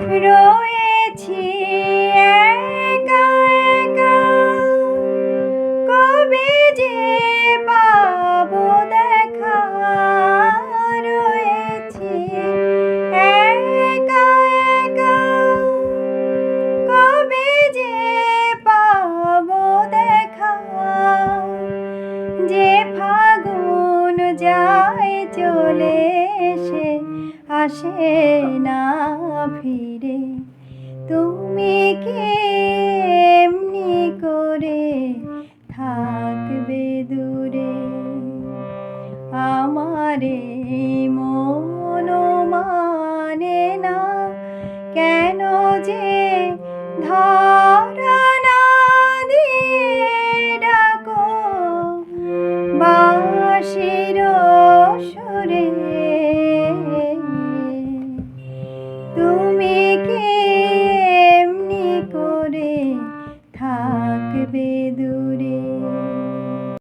রয়েছি কবে যে পাবো দেখা কবে যে পাবো দেখা যে ফাগুন যায় চলে। আসে না ফিরে। তুমি কি এমনি করে থাকবে দূরে? আমারে মন মানে না, কেন যে ধরা না দিয়ে ডাকো? বাঁশির থাকবে দূরে।